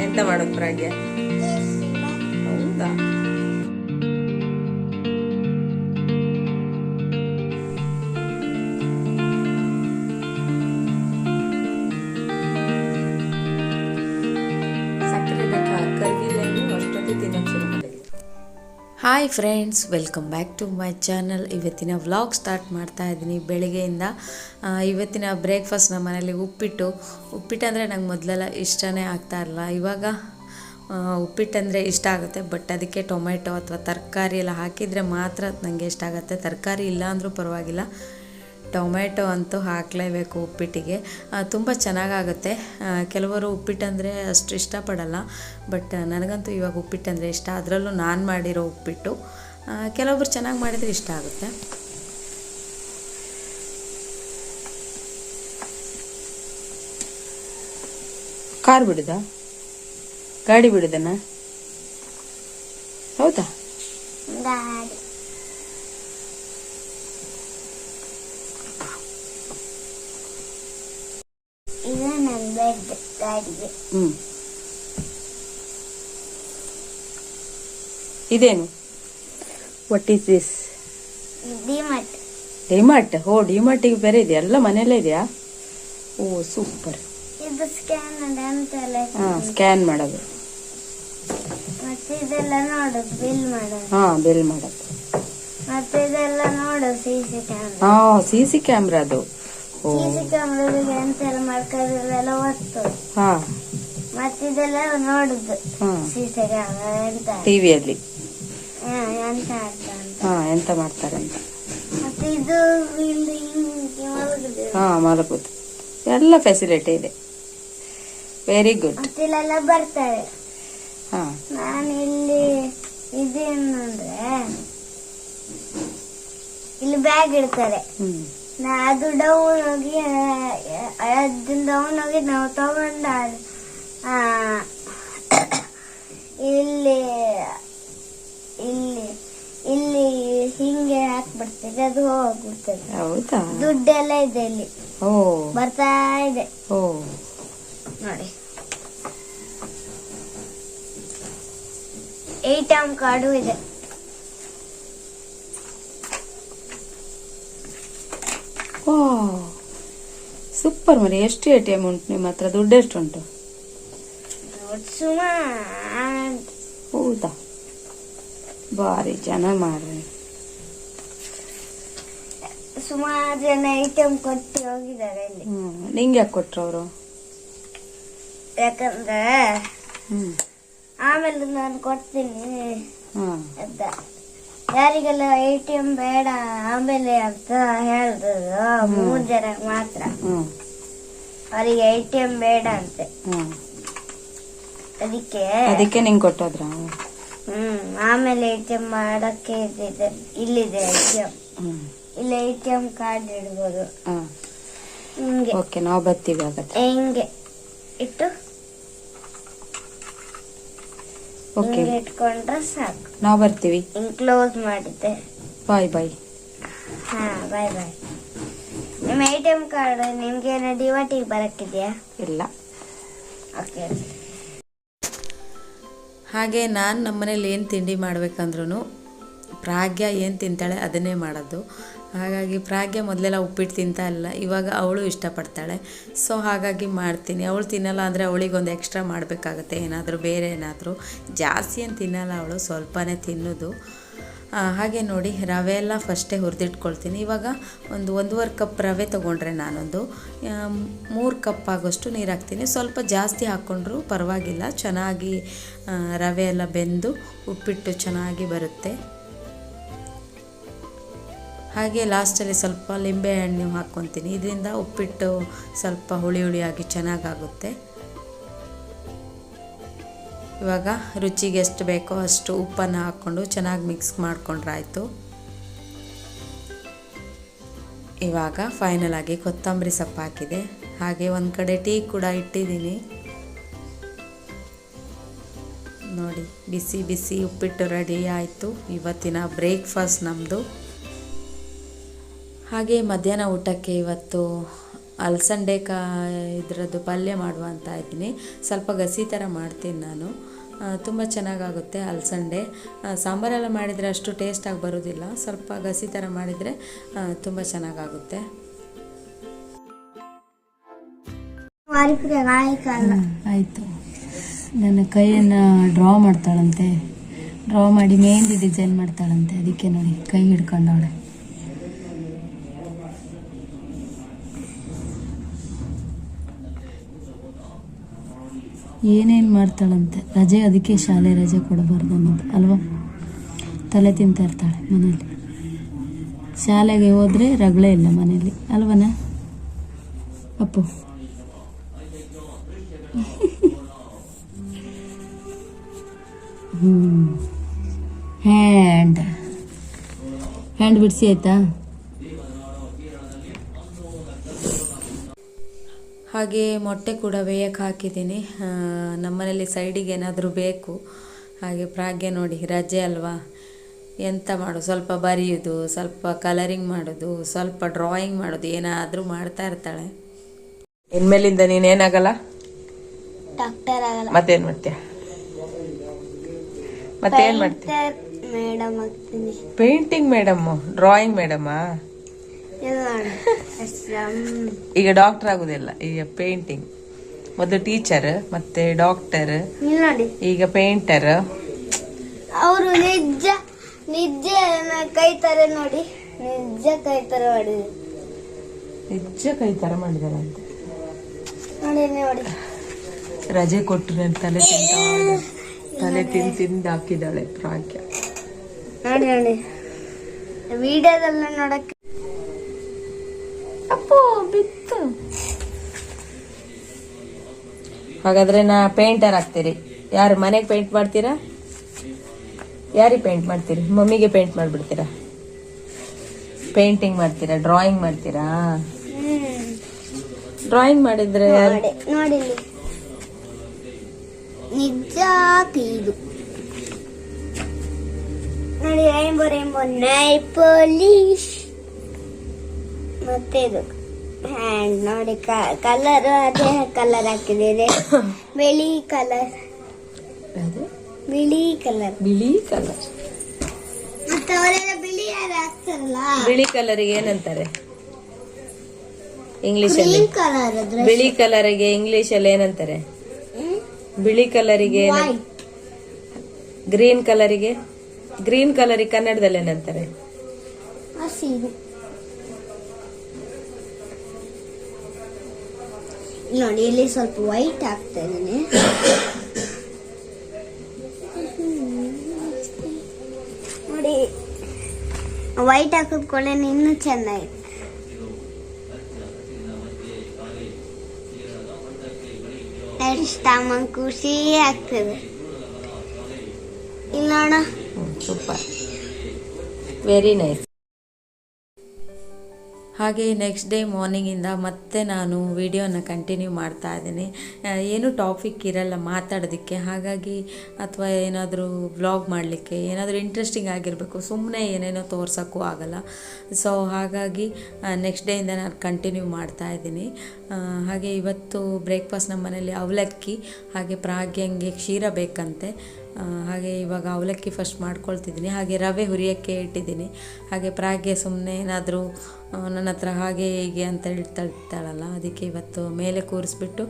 ಎಂತ ಮಾಡೋದು Pragya hi friends welcome back to my channel ಇವತ್ತಿನ ವ್ಲಾಗ್ ಸ್ಟಾರ್ಟ್ ಮಾಡ್ತಾ ಇದ್ದೀನಿ. ಬೆಳಗ್ಗೆಯಿಂದ ಇವತ್ತಿನ ಬ್ರೇಕ್ಫಾಸ್ಟ್ ನಮ್ಮ ಮನೇಲಿ ಉಪ್ಪಿಟ್ಟು. ಉಪ್ಪಿಟ್ಟು ಅಂದರೆ ನಂಗೆ ಮೊದಲೆಲ್ಲ ಇಷ್ಟನೇ ಆಗ್ತಾ ಇರಲ್ಲ. ಇವಾಗ ಉಪ್ಪಿಟ್ಟು ಉಪ್ಪಿಟ್ಟಂದರೆ ಇಷ್ಟ ಆಗುತ್ತೆ. ಬಟ್ ಅದಕ್ಕೆ ಟೊಮೆಟೊ ಅಥವಾ ತರಕಾರಿ ಎಲ್ಲ ಹಾಕಿದರೆ ಮಾತ್ರ ನನಗೆ ಇಷ್ಟ ಆಗುತ್ತೆ. ತರಕಾರಿ ಇಲ್ಲ ಅಂದರೂ ಪರವಾಗಿಲ್ಲ. ಟೊಮೆಟೊ ಅಂತೂ ಹಾಕಲೇಬೇಕು ಉಪ್ಪಿಟ್ಟಿಗೆ. ತುಂಬ ಚೆನ್ನಾಗಾಗುತ್ತೆ. ಕೆಲವರು ಉಪ್ಪಿಟ್ಟಂದರೆ ಅಷ್ಟು ಇಷ್ಟಪಡಲ್ಲ. ಬಟ್ ನನಗಂತೂ ಇವಾಗ ಉಪ್ಪಿಟ್ಟಂದರೆ ಇಷ್ಟ. ಅದರಲ್ಲೂ ನಾನು ಮಾಡಿರೋ ಉಪ್ಪಿಟ್ಟು ಕೆಲವೊಬ್ರು ಚೆನ್ನಾಗಿ ಮಾಡಿದರೆ ಇಷ್ಟ ಆಗುತ್ತೆ. ಕಾರ್ ಬಿಡುದ? ಗಾಡಿ ಬಿಡುದನ್ನ ಹೌದಾ ಗಾಡಿ ಇದು ನನ್ನ ಬೆಡ್ ಗಾಡಿಗೆ ಹ್ಮ್. ಇದೇನು? What is this DMart DMart ಓ ಡಿಮಾರ್ಟಿಗೆ ಬೇರೆ ಇದೆಯಾ? ಎಲ್ಲ ಮನೆಯಲ್ಲೇ ಇದೆಯಾ? ಓ ಸೂಪರ್ ಇದು ಸ್ಕ್ಯಾನ್ ಹಾ ಸ್ಕ್ಯಾನ್ ಮಾಡೋದು. ಮತ್ತೆ ಇದೆಲ್ಲ ನೋಡೋದು ಬಿಲ್ ಮಾಡೋದು. ಹಾ ಬಿಲ್ ಮಾಡೋದು. ಮತ್ತೆ ಇದೆಲ್ಲ ನೋಡೋದು ಸಿ ಸಿ ಕ್ಯಾಮ್ರಾ ಹಾ ಸಿ ಸಿ ಕ್ಯಾಮ್ರಾ ಅದು. ಎಂತೆಲ್ಲ ಮಾಡ್ಕೊಳ್ಳೋದೆಲ್ಲ ಒತ್ತೋದು ಹಾ. ಮತ್ತೆ ಇದೆಲ್ಲ ನೋಡುದು. ಸೀಸೆ ಕ್ಯಾಮ್ರಾ ಎಂತ? ಟಿವಿಯಲ್ಲಿ ಹಾ, ಎಂತ ಹಾ ಎಂತ ಮಾಡ್ತಾರೆ ಅಂತ. ಮತ್ತೆ ಇದು ಇಲ್ಲಿ ಮಲಗುದು. ಹಾ ಮಲಗುದು. ಎಲ್ಲ ಫೆಸಿಲಿಟಿ ಇದೆ. ವೆರಿ ಗುಡ್ ಮತ್ತೆ ಇಲ್ಲೆಲ್ಲ ಬರ್ತಾರೆ. ಹಾ. ನಾನು ಇಲ್ಲಿ ಇದೇನು ಅಂದ್ರೆ ಇಲ್ಲಿ ಬ್ಯಾಗ್ ಇಡ್ತಾರೆ. ಹ್ಮ್. ನಾ ಅದು ಡೌನ್ ಹೋಗಿ ಅದನ್ನ ಡೌನ್ ಹೋಗಿ ನಾವು ತಗೊಂಡ ಆ, ಇಲ್ಲಿ ಇಲ್ಲಿ ಇಲ್ಲಿ ಹಿಂಗೆ ಹಾಕ್ಬಿಡ್ತದೆ ಅದು ಹೋಗ್ಬಿಡ್ತದೆ ಹೌದಾ? ದುಡ್ಡೆಲ್ಲ ಇದೆ ಇಲ್ಲಿ. ಓ. ಬರ್ತಾ ಇದೆ. ಓ. ನೋಡಿ. ಎಟಿಎಂ ಕಾರ್ಡು ಇದೆ. ಓ ಸೂಪರ್ ಮರಿ ಎಷ್ಟು ಎ ಟಿ ಎಂ ಉಂಟು ನಿಮ್ಮ ಹತ್ರ? ದುಡ್ಡು ಎಷ್ಟು ಉಂಟು ಸುಮಾರು ಹೌದಾ? ಭಾರಿ ಜನ ಮಾಡ್ರಿ ಸುಮಾರು ಜನ ಐಟಮ್ ಕೊಟ್ಟು ಹೋಗಿದ್ದಾರೆ ನಿಂಗೆ ಯಾಕೆ ಕೊಟ್ರು ಅವರು? ಯಾಕಂದ್ರೆ ಆಮೇಲೆ ನಾನು ಕೊಡ್ತೀನಿ ಹಾ. ಅಂತ. ಯಾರಿಗೆಲ್ಲ ಎ ಟಿ ಎಂ ಬೇಡ ಆಮೇಲೆ ಅಂತ ಹೇಳಿದ್ರು ಮೂರ್ ಜನ ಮಾತ್ರ. ಹ್ಮ್. ಅವರಿಗೆ ಎ ಟಿ ಎಂ ಬೇಡ ಅಂತೆ. ಹ್ಮ್. ಅದಕ್ಕೆ ಅದಕ್ಕೆ ನಿಂಗೆ ಕೊಟ್ಟದ್ರ? ಹ್ಮ್ ಆಮೇಲೆ ಎ ಟಿ ಎಂ ಮಾಡಕ್ಕೆ ಇದಿದೆ ಇಲ್ಲಿದೆ ಎ ಟಿ ಎಂ ಹ್ಮ್. ಇಲ್ಲಿ ಎ ಟಿ ಎಂ ಕಾರ್ಡ್ ಇಡ್ಬೋದು. ಹಾ ಹಿಂಗೆ. ಓಕೆ ನಾವು ಬರ್ತೀವಿ ಹಾಗಾದ್ರೆ. ಹಿಂಗೆ. ಇಟ್ಟು. ಓಕೆ ಹಿಂಗೆ ಇಟ್ಕೊಂಡ್ರೆ ಸಾಕು. ನಾವು ಬರ್ತೀವಿ. ಹಿಂಗ್ ಕ್ಲೋಸ್ ಮಾಡಿದ್ದೆ. ಬಾಯ್ ಬಾಯ್ ಹಾ ಬಾಯ್ ಬಾಯ್ ನಿಮ್ಮ ಎ ಟಿ ಎಂ ಕಾರ್ಡ್ ನಿಮ್ಗೆ ಏನೋ ಡಿವಾಟಿಗೆ ಬರಕ್ಕಿದೆಯಾ? ಇಲ್ಲ. ಓಕೆ ಹಾಗೆ ನಾನು ನಮ್ಮನೇಲಿ ಏನು ತಿಂಡಿ ಮಾಡ್ಬೇಕಂದ್ರೂ ಪ್ರಾಗ್ಯ ಏನು ತಿಂತಾಳೆ ಅದನ್ನೇ ಮಾಡೋದು. ಹಾಗಾಗಿ ಪ್ರಾಗ್ಯ ಮೊದಲೆಲ್ಲ ಉಪ್ಪಿಟ್ಟು ತಿಂತಾ ಇಲ್ಲ. ಇವಾಗ ಅವಳು ಇಷ್ಟಪಡ್ತಾಳೆ. ಸೊ ಹಾಗಾಗಿ ಮಾಡ್ತೀನಿ. ಅವಳು ತಿನ್ನಲ್ಲ ಅಂದರೆ ಅವಳಿಗೊಂದು ಎಕ್ಸ್ಟ್ರಾ ಮಾಡಬೇಕಾಗತ್ತೆ. ಏನಾದರೂ ಬೇರೆ ಏನಾದರೂ. ಜಾಸ್ತಿ ಏನು ತಿನ್ನಲ್ಲ ಅವಳು. ಸ್ವಲ್ಪನೇ ತಿನ್ನೋದು. ಹಾಗೆ ನೋಡಿ, ರವೆ ಎಲ್ಲ ಫಸ್ಟೇ ಹುರಿದಿಟ್ಕೊಳ್ತೀನಿ. ಇವಾಗ ಒಂದು ಒಂದೂವರೆ ಕಪ್ ರವೆ ತೊಗೊಂಡ್ರೆ ನಾನೊಂದು ಮೂರು ಕಪ್ ಆಗೋಷ್ಟು ನೀರು ಹಾಕ್ತೀನಿ. ಸ್ವಲ್ಪ ಜಾಸ್ತಿ ಹಾಕ್ಕೊಂಡ್ರು ಪರವಾಗಿಲ್ಲ. ಚೆನ್ನಾಗಿ ರವೆ ಎಲ್ಲ ಬೆಂದು ಉಪ್ಪಿಟ್ಟು ಚೆನ್ನಾಗಿ ಬರುತ್ತೆ. ಹಾಗೆ ಲಾಸ್ಟಲ್ಲಿ ಸ್ವಲ್ಪ ಲಿಂಬೆಹಣ್ಣು ಹಾಕ್ಕೊತೀನಿ ಇದರಿಂದ ಉಪ್ಪಿಟ್ಟು ಸ್ವಲ್ಪ ಹುಳಿ ಹುಳಿಯಾಗಿ ಚೆನ್ನಾಗಾಗುತ್ತೆ. ಇವಾಗ ರುಚಿಗೆ ಎಷ್ಟು ಬೇಕೋ ಅಷ್ಟು ಉಪ್ಪನ್ನು ಹಾಕ್ಕೊಂಡು ಚೆನ್ನಾಗಿ ಮಿಕ್ಸ್ ಮಾಡಿಕೊಂಡ್ರಾಯ್ತು ಇವಾಗ ಫೈನಲ್ ಆಗಿ ಕೊತ್ತಂಬರಿ ಸೊಪ್ಪು ಹಾಕಿದೆ. ಹಾಗೆ ಒಂದು ಕಡೆ ಟೀ ಕೂಡ ಇಟ್ಟಿದ್ದೀನಿ. ನೋಡಿ, ಬಿಸಿ ಬಿಸಿ ಉಪ್ಪಿಟ್ಟು ರೆಡಿ ಆಯಿತು. ಇವತ್ತಿನ ಬ್ರೇಕ್ಫಾಸ್ಟ್ ನಮ್ಮದು ಹಾಗೆ ಮಧ್ಯಾಹ್ನ ಊಟಕ್ಕೆ ಇವತ್ತು ಅಲಸಂಡೆ ಕಾ ಇದರದ್ದು ಪಲ್ಯ ಮಾಡುವ ಅಂತ ಇದ್ದೀನಿ. ಸ್ವಲ್ಪ ಗಸಿ ಥರ ಮಾಡ್ತೀನಿ ನಾನು. ತುಂಬ ಚೆನ್ನಾಗಾಗುತ್ತೆ ಅಲಸಂಡೆ. ಸಾಂಬಾರೆಲ್ಲ ಮಾಡಿದರೆ ಅಷ್ಟು ಟೇಸ್ಟಾಗಿ ಬರೋದಿಲ್ಲ. ಸ್ವಲ್ಪ ಗಸಿ ಥರ ಮಾಡಿದರೆ ತುಂಬ ಚೆನ್ನಾಗಾಗುತ್ತೆ. ಆಯಿತು. ನನ್ನ ಕೈಯನ್ನು ಡ್ರಾ ಮಾಡ್ತಾಳಂತೆ. ಡ್ರಾ ಮಾಡಿ ಮೆಹಂದಿ ಡಿಸೈನ್ ಮಾಡ್ತಾಳಂತೆ. ಅದಕ್ಕೆ ನೋಡಿ, ಕೈ ಹಿಡ್ಕೊಂಡವಳೆ. ಏನೇನು ಮಾಡ್ತಾಳಂತೆ? ರಜೆ, ಅದಕ್ಕೆ ಶಾಲೆ ರಜೆ ಕೊಡಬಾರ್ದು ಅನ್ನೋದು, ಅಲ್ವಾ? ತಲೆ ತಿಂತಾ ಇರ್ತಾಳೆ ಮನೇಲಿ. ಶಾಲೆಗೆ ಹೋದರೆ ರಗಳೇ ಇಲ್ಲ ಮನೇಲಿ, ಅಲ್ವನ? ಅಪ್ಪು. ಹ್ಯಾಂಡ್. ಹ್ಯಾಂಡ್ ಬಿಡಿಸಿ ಆಯ್ತಾ? ಹಾಗೆ ಮೊಟ್ಟೆ ಕೂಡ ಬೇಯಕ್ಕೆ ಹಾಕಿದ್ದೀನಿ. ನಮ್ಮನೇಲಿ ಸೈಡಿಗೆ ಏನಾದರೂ ಬೇಕು. ಹಾಗೆ ಪ್ರಾಗ್ಯ ನೋಡಿ ರಜೆ ಅಲ್ವಾ? ಎಂತ ಮಾಡು? ಸ್ವಲ್ಪ ಬರೆಯೋದು ಸ್ವಲ್ಪ ಕಲರಿಂಗ್ ಮಾಡೋದು ಸ್ವಲ್ಪ ಡ್ರಾಯಿಂಗ್ ಮಾಡೋದು ಏನಾದರೂ ಮಾಡ್ತಾ ಇರ್ತಾಳೆ. ಇನ್ಮೇಲಿಂದ ನೀನೇನಾಗಲ್ಲ ಡಾಕ್ಟರ್ ಆಗಲ್ಲ. ಮತ್ತೇನು ಮಾಡ್ತೀಯ? ಮತ್ತೇನು ಮಾಡ್ತೀಯ? ಮೇಡಮ್ ಆಗ್ತೀನಿ. ಪೇಂಟಿಂಗ್ ಮೇಡಮ್ ಡ್ರಾಯಿಂಗ್ ಮೇಡಮ್ ಇದು ನೋಡಿ ಹ್ಮ್. ಈಗ ಡಾಕ್ಟರ್ ಆಗುದಿಲ್ಲ ಈಗ ಪೇಂಟಿಂಗ್ ಮೊದಲು ಟೀಚರ್ ಮತ್ತೆ ಡಾಕ್ಟರ್ ಇಲ್ಲಿ ನೋಡಿ ಈಗ ಪೇಂಟರ್ ಅವರು ನಿಜ ನಿಜ ಕೈತಾರೆ ನೋಡಿ ನಿಜ ಕೈತಾರೆ ಮಾಡಿದ್ರು. ನಿಜ ಕೈ ಮಾಡಿದಾರೆ ಅಂತ. ನೋಡಿ ನೋಡಿ. ರಜೆ ಕೊಟ್ಟರು ನನ್ನ ತಲೆ ತಿಂದ ತಲೆ ತಿಂದು ತಿಂದು ಹಾಕಿದಾಳೆ ಪ್ರಾಗ್ಯ ನೋಡಿ ನೋಡಿ. ವಿಡಿಯೋದಲ್ಲ ನೋಡಕ್ಕೆ ಹಾಗಾದ್ರೆ ನಾ ಪೇಂಟರ್ ಆಗ್ತೀರಿ. ಯಾರು ಮನೆಗೆ ಪೇಂಟ್ ಮಾಡ್ತೀರಾ? ಯಾರಿಗೆ ಪೇಂಟ್ ಮಾಡ್ತೀರಿ? ಮಮ್ಮಿಗೆ ಪೇಂಟ್ ಮಾಡ್ಬಿಡ್ತೀರಾ? ಪೇಂಟಿಂಗ್ ಮಾಡ್ತೀರಾ? ಡ್ರಾಯಿಂಗ್ ಮಾಡ್ತೀರಾ? ಡ್ರಾಯಿಂಗ್ ಮಾಡಿದ್ರೆ ನೋಡಿ. ನಿಜ ಇದು ನೋಡಿ ರೈನ್ಬೋ ರೈನ್ಬೋ ನೈ ಪೊಲೀಸ್ ಮತ್ತೆ ಇದು. ಹ್ಯಾಂಡ್ ನೋಡಿ ಕಲರ್ ಅದೇ ಕಲರ್ ಹಾಕಿದ್ದೇನೆ. ಬಿಳಿ ಕಲರ್ ಅದು ಬಿಳಿ ಕಲರ್ ಬಿಳಿ ಕಲರ್ ಮತ್ತೆ ಅವರೆಲ್ಲ ಬಿಳಿ ಯಾರು ಹಾಕ್ತಾರಲ್ಲ? ಬಿಳಿ ಕಲರಿಗೆ ಏನಂತಾರೆ? ಇಂಗ್ಲಿಷ್ ಅಲ್ಲಿ. ಕಲರ್ ಬಿಳಿ ಕಲರಿಗೆ ಇಂಗ್ಲಿಷ್ ಅಲ್ಲಿ ಏನಂತಾರೆ? ಬಿಳಿ ಕಲರಿಗೆ ಗ್ರೀನ್ ಕಲರಿಗೆ ಗ್ರೀನ್ ಕಲರಿಗೆ ಕನ್ನಡದಲ್ಲಿ ಏನಂತಾರೆ? ಹಸಿರು. ನೋಡಿ, ಇಲ್ಲಿ ಸ್ವಲ್ಪ ವೈಟ್ ಆಗ್ತಾ ಇದ್ದೀನಿ. ನೋಡಿ ವೈಟ್ ಹಾಕಿದ್ಕೊಳ್ಳೆ ಇನ್ನೂ ಚೆನ್ನಾಗಿ ಎಷ್ಟು ಖುಷಿ ಆಗ್ತದೆ. ಇಲ್ಲ ಸೂಪರ್ ವೆರಿ ನೈಸ್ ಹಾಗೆ ನೆಕ್ಸ್ಟ್ ಡೇ ಮಾರ್ನಿಂಗಿಂದ ಮತ್ತೆ ನಾನು ವಿಡಿಯೋನ ಕಂಟಿನ್ಯೂ ಮಾಡ್ತಾ ಇದ್ದೀನಿ. ಏನು ಟಾಪಿಕ್ ಇರಲ್ಲ ಮಾತಾಡೋದಕ್ಕೆ. ಹಾಗಾಗಿ ಅಥವಾ ಏನಾದರೂ ವ್ಲಾಗ್ ಮಾಡಲಿಕ್ಕೆ, ಏನಾದರೂ ಇಂಟ್ರೆಸ್ಟಿಂಗ್ ಆಗಿರಬೇಕು ಸುಮ್ಮನೆ ಏನೇನೋ ತೋರ್ಸೋಕ್ಕೂ ಆಗಲ್ಲ. ಸೊ ಹಾಗಾಗಿ ನೆಕ್ಸ್ಟ್ ಡೇಯಿಂದ ನಾನು ಕಂಟಿನ್ಯೂ ಮಾಡ್ತಾ ಇದ್ದೀನಿ. ಹಾಗೆ ಇವತ್ತು ಬ್ರೇಕ್ಫಾಸ್ಟ್ ನಮ್ಮ ಮನೆಯಲ್ಲಿ ಅವಲಕ್ಕಿ, ಹಾಗೆ ಪ್ರಾಗ್ಯಂಗೆ ಕ್ಷೀರ ಬೇಕಂತೆ. ಹಾಗೆ ಇವಾಗ ಅವಲಕ್ಕಿ ಫಸ್ಟ್ ಮಾಡ್ಕೊಳ್ತಿದ್ದೀನಿ. ಹಾಗೆ ರವೆ ಹುರಿಯೋಕ್ಕೆ ಇಟ್ಟಿದ್ದೀನಿ. ಹಾಗೆ ಪ್ರಾಗ್ಗೆ ಸುಮ್ಮನೆ ಏನಾದರೂ ನನ್ನ ಹತ್ರ ಹಾಗೆ ಹೀಗೆ ಅಂತ ಹೇಳ್ತಾ ಇರ್ತಾಳಲ್ಲ ಅದಕ್ಕೆ ಇವತ್ತು ಮೇಲೆ ಕೂರಿಸ್ಬಿಟ್ಟು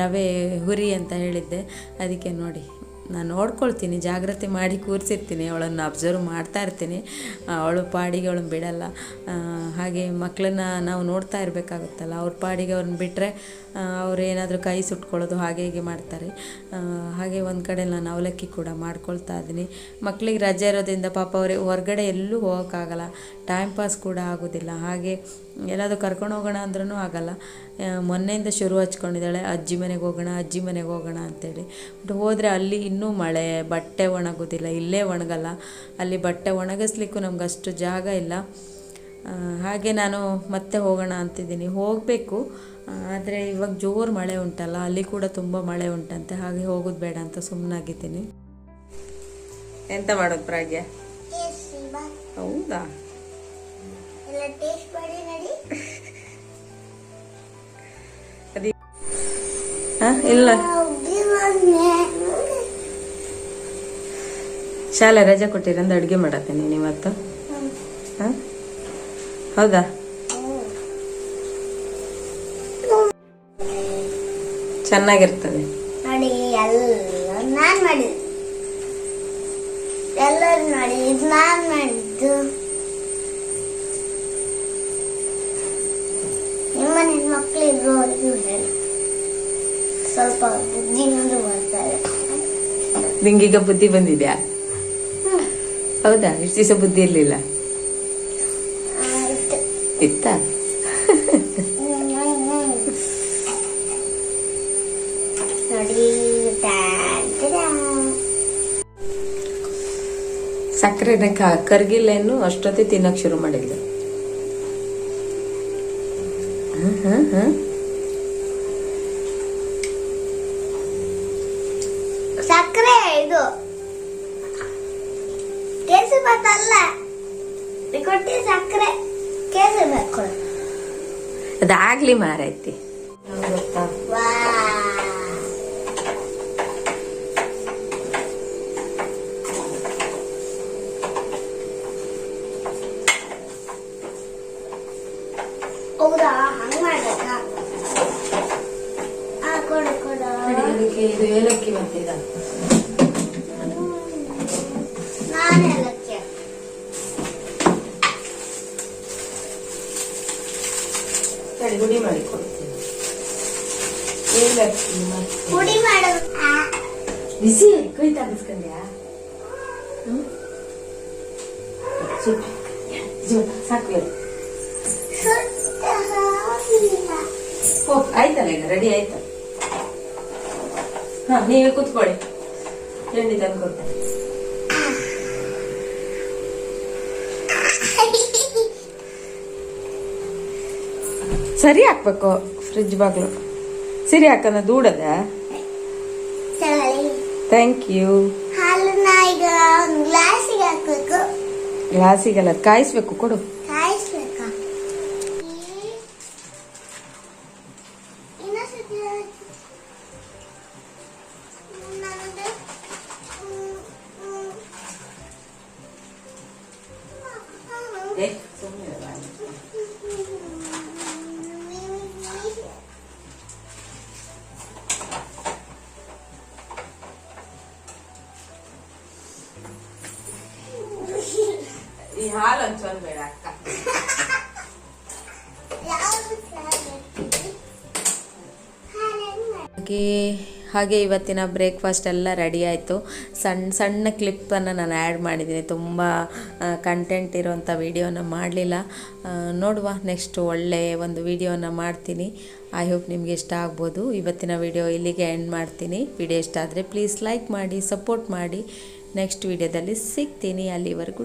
ರವೆ ಹುರಿ ಅಂತ ಹೇಳಿದ್ದೆ. ಅದಕ್ಕೆ ನೋಡಿ. ನಾನು ನೋಡ್ಕೊಳ್ತೀನಿ, ಜಾಗ್ರತೆ ಮಾಡಿ ಕೂರಿಸಿರ್ತೀನಿ, ಅವಳನ್ನು ಅಬ್ಸರ್ವ್ ಮಾಡ್ತಾ ಇರ್ತೀನಿ. ಅವಳು ಪಾಡಿಗೆ ಅವಳನ್ನ ಬಿಡಲ್ಲ ಹಾಗೆ ಮಕ್ಕಳನ್ನ ನಾವು ನೋಡ್ತಾ ಇರಬೇಕಾಗುತ್ತಲ್ಲ, ಅವ್ರ ಪಾಡಿಗೆ ಅವ್ರನ್ನ ಬಿಟ್ಟರೆ ಅವ್ರು ಏನಾದರೂ ಕೈ ಸುಟ್ಕೊಳ್ಳೋದು ಹಾಗೆ ಹೀಗೆ ಮಾಡ್ತಾರೆ. ಹಾಗೆ ಒಂದು ಕಡೆ ನಾನು ಅವಲಕ್ಕಿ ಕೂಡ ಮಾಡ್ಕೊಳ್ತಾ ಇದ್ದೀನಿ. ಮಕ್ಕಳಿಗೆ ರಜೆ ಇರೋದ್ರಿಂದ ಪಾಪ ಅವರೇ ಹೊರಗಡೆ ಎಲ್ಲೂ ಹೋಗೋಕ್ಕಾಗಲ್ಲ ಟೈಮ್ ಪಾಸ್ ಕೂಡ ಆಗೋದಿಲ್ಲ. ಹಾಗೆ ಎಲ್ಲಾದರೂ ಕರ್ಕೊಂಡು ಹೋಗೋಣ ಅಂದ್ರೂ ಆಗಲ್ಲ. ಮೊನ್ನೆಯಿಂದ ಶುರು ಹಚ್ಕೊಂಡಿದ್ದಾಳೆ. ಅಜ್ಜಿ ಮನೆಗೆ ಹೋಗೋಣ ಅಜ್ಜಿ ಮನೆಗೆ ಹೋಗೋಣ ಅಂತೇಳಿ. ಬಟ್ ಹೋದರೆ ಅಲ್ಲಿ ಇನ್ನೂ ಮಳೆ ಬಟ್ಟೆ ಒಣಗೋದಿಲ್ಲ. ಇಲ್ಲೇ ಒಣಗಲ್ಲ. ಅಲ್ಲಿ ಬಟ್ಟೆ ಒಣಗಿಸ್ಲಿಕ್ಕೂ ನಮ್ಗೆ ಅಷ್ಟು ಜಾಗ ಇಲ್ಲ. ಹಾಗೆ ನಾನು ಮತ್ತೆ ಹೋಗೋಣ ಅಂತಿದ್ದೀನಿ. ಹೋಗಬೇಕು. ಆದರೆ ಇವಾಗ ಜೋರು ಮಳೆ ಉಂಟಲ್ಲ. ಅಲ್ಲಿ ಕೂಡ ತುಂಬ ಮಳೆ ಉಂಟಂತೆ. ಹಾಗೆ ಹೋಗೋದು ಬೇಡ ಅಂತ ಸುಮ್ಮನಾಗಿದ್ದೀನಿ ಎಂತ ಮಾಡೋದು ಪ್ರಾಗ್ಯ? ಹೌದಾ? ಇಲ್ಲ. ಶಾಲೆ ರಜೆ ಕೊಟ್ಟಿರಂದ ಅಡುಗೆ ಮಾಡತ್ತೆ ನೀನು ಇವತ್ತು? ಹೌದಾ? ಚೆನ್ನಾಗಿರ್ತದೆ. ನೋಡಿ, ಎಲ್ಲ ನಾನು ಮಾಡಿದ್ದು ಎಲ್ಲರೂ ನೋಡಿ, ಇದು ನಾನು ಮಾಡಿದ್ದು. ನಿಮ್ಮ ಇದ್ರು ಅವ್ರಿಗೂ ಸ್ವಲ್ಪ ಬುದ್ಧಿನೂ ಬರ್ತಾರೆ ನಿಂಗೀಗ ಬುದ್ಧಿ ಬಂದಿದ್ಯಾ? ಹೌದಾ? ಇಷ್ಟು ದಿವಸ ಬುದ್ಧಿ ಇರಲಿಲ್ಲ? ಇತ್ತ. ಸಕ್ಕರೆನ ಕ- ಕರ್ಗಿಲ್ಲ ಏನು ಅಷ್ಟೊತ್ತಿ ತಿನ್ನಕ್ ಶುರು ಮಾಡಿದ್ಲು. ಹ್ಮ್, ಹ್ಮ್, ಹ್ಮ್. आपली महाराज ಗುಡಿ ಮಾಡಿ ಕೊಡ್ತೀನಿ ಮಾಡೋದು ಆ, ಬಿಸಿ ಕೈ ತಗಿಸ್ಕೊಂಡ್ಯಾ ಸಾಕು ಆಯ್ತಲ್ಲ ಈಗ ರೆಡಿ ಆಯ್ತು ಹಾ ನೀವೇ ಕೂತ್ಕೊಳ್ಳಿ. ಎಣ್ಣೆ ತಂದು ಕೊಡ್ತೇನೆ ಸರಿ ಹಾಕ್ಬೇಕು ಫ್ರಿಜ್ ಬಾಗ್ಲು. ಸರಿ ಹಾಕನ ದೂಡದ. ಥ್ಯಾಂಕ್ ಯು ಗ್ಲಾಸಿಗೆಲ್ಲ ಕಾಯಿಸ್ಬೇಕು ಕೊಡು. ಹಾಗೆ ಹಾಗೆ ಇವತ್ತಿನ ಬ್ರೇಕ್ಫಾಸ್ಟ್ ಎಲ್ಲ ರೆಡಿ ಆಯಿತು. ಸಣ್ಣ ಸಣ್ಣ ಕ್ಲಿಪ್ಪನ್ನು ನಾನು ಆ್ಯಡ್ ಮಾಡಿದ್ದೀನಿ. ತುಂಬ ಕಂಟೆಂಟ್ ಇರೋವಂಥ ವೀಡಿಯೋನ ಮಾಡಲಿಲ್ಲ. ನೋಡುವ ನೆಕ್ಸ್ಟ್ ಒಳ್ಳೆಯ ಒಂದು ವೀಡಿಯೋನ ಮಾಡ್ತೀನಿ. ಐ ಹೋಪ್ ನಿಮಗೆ ಇಷ್ಟ ಆಗ್ಬೋದು. ಇವತ್ತಿನ ವಿಡಿಯೋ ಇಲ್ಲಿಗೆ ಎಂಡ್ ಮಾಡ್ತೀನಿ. ವಿಡಿಯೋ ಇಷ್ಟ ಆದರೆ ಪ್ಲೀಸ್ ಲೈಕ್ ಮಾಡಿ ಸಪೋರ್ಟ್ ಮಾಡಿ. ನೆಕ್ಸ್ಟ್ ವಿಡಿಯೋದಲ್ಲಿ ಸಿಗ್ತೀನಿ ಅಲ್ಲಿವರೆಗೂ.